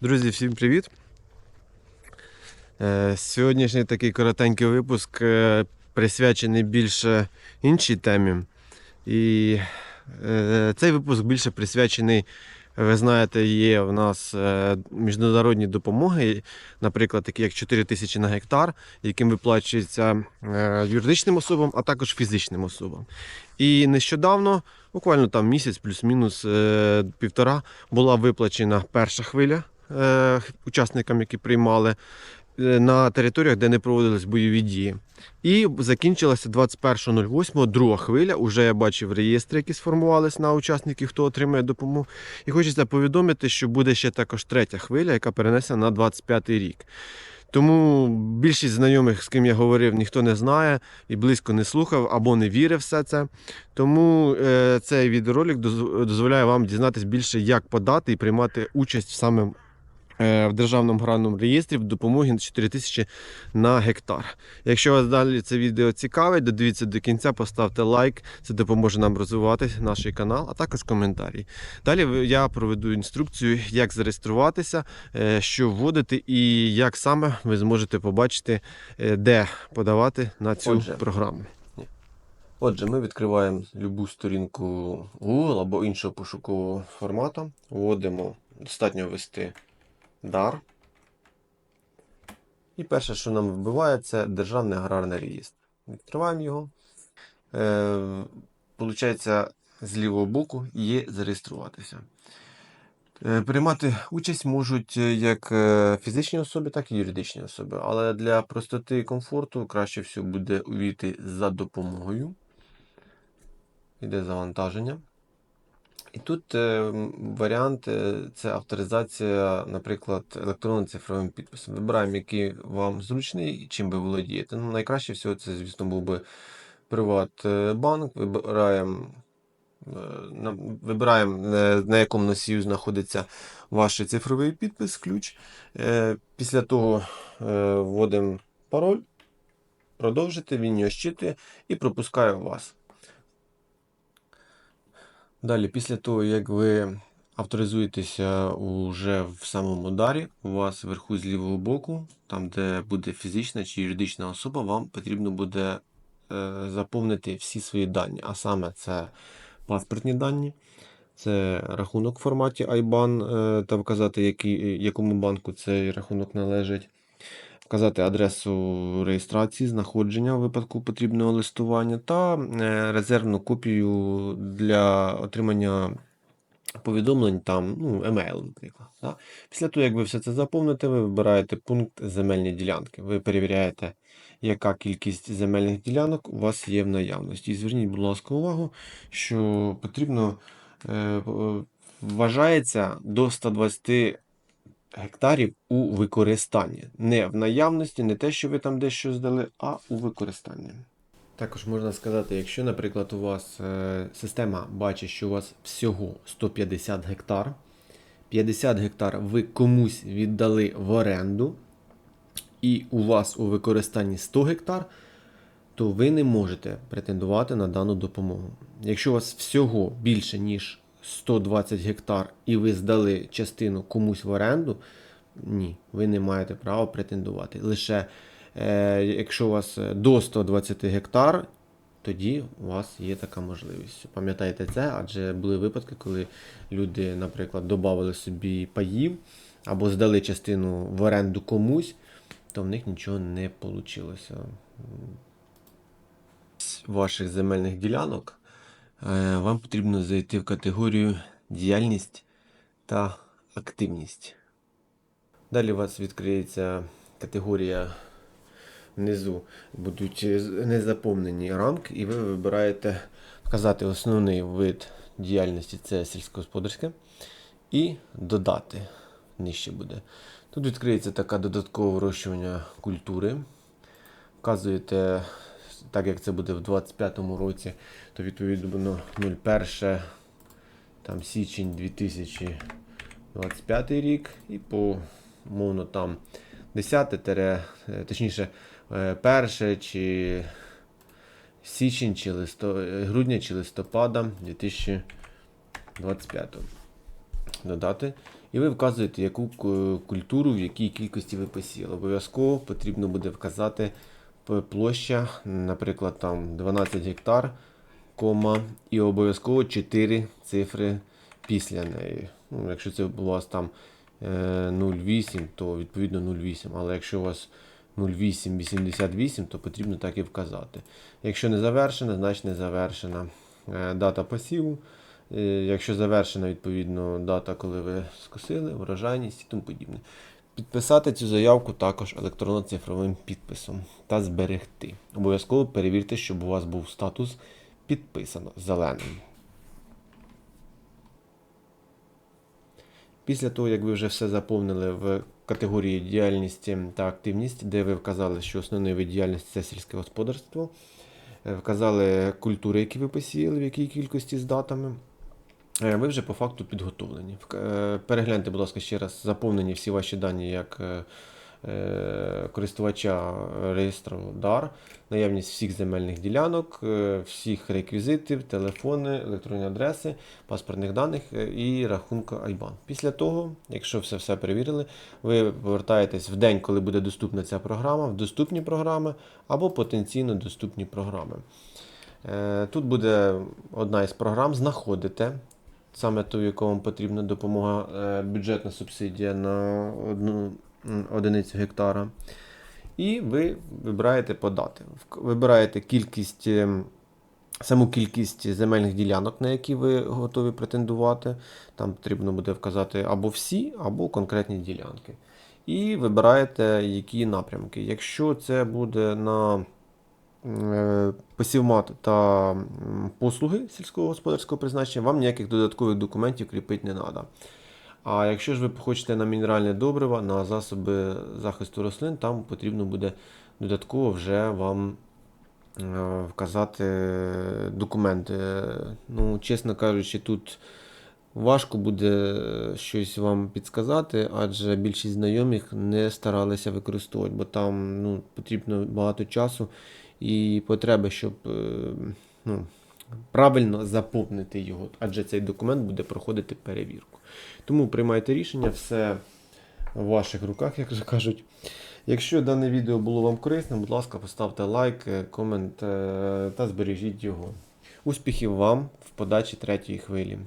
Друзі, всім привіт! Е, Сьогоднішній такий коротенький випуск е, присвячений більше іншій темі. І е, цей випуск більше присвячений, ви знаєте, є в нас міжнародні допомоги, наприклад, такі як 4 тисячі на гектар, яким виплачується юридичним особам, а також фізичним особам. І нещодавно, буквально там місяць, плюс-мінус півтора, була виплачена перша хвиля учасникам, які приймали е, на територіях, де не проводились бойові дії. І закінчилася 21.08 друга хвиля. Уже я бачив реєстри, які сформувалися на учасників, хто отримує допомогу. І хочеться повідомити, що буде ще також третя хвиля, яка перенесена на 25 рік. Тому більшість знайомих, з ким я говорив, ніхто не знає і близько не слухав або не вірив все це. Тому е, цей відеоролик доз- дозволяє вам дізнатися більше, як подати і приймати участь саме е, в державному гранному реєстрі в допомогі на 4 тисячі на гектар. Якщо вас далі це відео цікавить, додивіться до кінця, поставте лайк, це допоможе нам розвивати наш канал, а також коментарі. Далі я проведу інструкцію, як зареєструватися, е, що вводити і як саме ви зможете побачити, е, де подавати на цю Отже. програму. Отже, ми відкриваємо любу сторінку Google або іншого пошукового формату. Вводимо, достатньо ввести дар. І перше, що нам вбиває, це Державний аграрний реєстр. Відкриваємо його. Е, Получається, з лівого боку є зареєструватися. Е, Приймати участь можуть е, як е, фізичні особи, так і юридичні особи. Але для простоти і комфорту краще всього буде увійти за допомогою. Іде завантаження. І тут е, варіант е, це авторизація, наприклад, електронно-цифровим підписом. Вибираємо, який вам зручний і чим ви володієте. Ну, найкраще всього це, звісно, був би Приватбанк. Вибираємо, е, вибираємо е, на якому носію знаходиться ваш цифровий підпис, ключ. Е, Після того е, вводимо пароль, продовжити, він його щитує і пропускає вас. Далі, після того, як ви авторизуєтеся уже в самому дарі, у вас вверху з лівого боку, там де буде фізична чи юридична особа, вам потрібно буде е, заповнити всі свої дані. А саме це паспортні дані, це рахунок в форматі IBAN е, та вказати, який, якому банку цей рахунок належить. Вказати адресу реєстрації, знаходження в випадку потрібного листування та е, резервну копію для отримання повідомлень там, ну, емейл, наприклад. Да? Після того, як ви все це заповните, ви вибираєте пункт земельні ділянки. Ви перевіряєте, яка кількість земельних ділянок у вас є в наявності. І зверніть, будь ласка, увагу, що потрібно е, е, вважається до 120 гектарів у використанні. Не в наявності, не те, що ви там дещо здали, а у використанні. Також можна сказати, якщо, наприклад, у вас е, система бачить, що у вас всього 150 гектар, 50 гектар ви комусь віддали в оренду, і у вас у використанні 100 гектар, то ви не можете претендувати на дану допомогу. Якщо у вас всього більше, ніж 120 гектар, і ви здали частину комусь в оренду, ні, ви не маєте права претендувати. Лише е, якщо у вас до 120 гектар, тоді у вас є така можливість. Пам'ятайте це, адже були випадки, коли люди, наприклад, додали собі паїв або здали частину в оренду комусь, то в них нічого не вийшло. Ваших земельних ділянок вам потрібно зайти в категорію діяльність та активність. Далі у вас відкриється категорія внизу будуть е, незаповнені рамки, і ви вибираєте вказати основний вид діяльності це сільськогосподарське, і додати нижче буде. Тут відкриється така додаткове вирощування культури. Вказуєте, так як це буде в 25-му році, то відповідно 01 там, січень 2025 рік і по мовно там 10 е, точніше, е, перше чи січень чи листо, е, грудня чи листопада 2025 додати. І ви вказуєте, яку культуру, в якій кількості ви посіяли. Обов'язково потрібно буде вказати площа, наприклад, там 12 гектар, кома, і обов'язково 4 цифри після неї. Ну, якщо це у вас там е, 0,8, то відповідно 0,8. Але якщо у вас 0,888, то потрібно так і вказати. Якщо не завершена, значить не завершена. Е, Дата посіву. Е, Якщо завершена, відповідно, дата, коли ви скосили, врожайність і тому подібне. Підписати цю заявку також електронно-цифровим підписом та зберегти. Обов'язково перевірте, щоб у вас був статус підписано зеленим. Після того, як ви вже все заповнили в категорії діяльність та активність, де ви вказали, що основний вид діяльності це сільське господарство, е, вказали культури, які ви посіяли, в якій кількості з датами. Е, Ви вже по факту підготовлені. Е, Перегляньте, будь ласка, ще раз заповнені всі ваші дані як е, користувача реєстру DAR, наявність всіх земельних ділянок, всіх реквізитів, телефони, електронні адреси, паспортних даних і рахунку IBAN. Після того, якщо все все перевірили, ви повертаєтесь в день, коли буде доступна ця програма, в доступні програми або потенційно доступні програми. Тут буде одна із програм, знаходите саме ту, вам потрібна допомога, е, бюджетна субсидія на одну одиницю гектара. І ви вибираєте подати. Вибираєте кількість, ем, саму кількість земельних ділянок, на які ви готові претендувати. Там потрібно буде вказати або всі, або конкретні ділянки. І вибираєте, які напрямки. Якщо це буде на е, посівмат та послуги сільського господарського призначення, вам ніяких додаткових документів кріпити не треба. А якщо ж ви хочете на мінеральне добриво, на засоби захисту рослин, там потрібно буде додатково вже вам е, вказати документи. Ну, чесно кажучи, тут важко буде щось вам підсказати, адже більшість знайомих не старалися використовувати, бо там ну, потрібно багато часу і потреби, щоб е, ну, правильно заповнити його, адже цей документ буде проходити перевірку. Тому приймайте рішення, все в ваших руках, як же кажуть. Якщо дане відео було вам корисним, будь ласка, поставте лайк, е, комент е, та збережіть його. Успіхів вам в подачі третьої хвилі.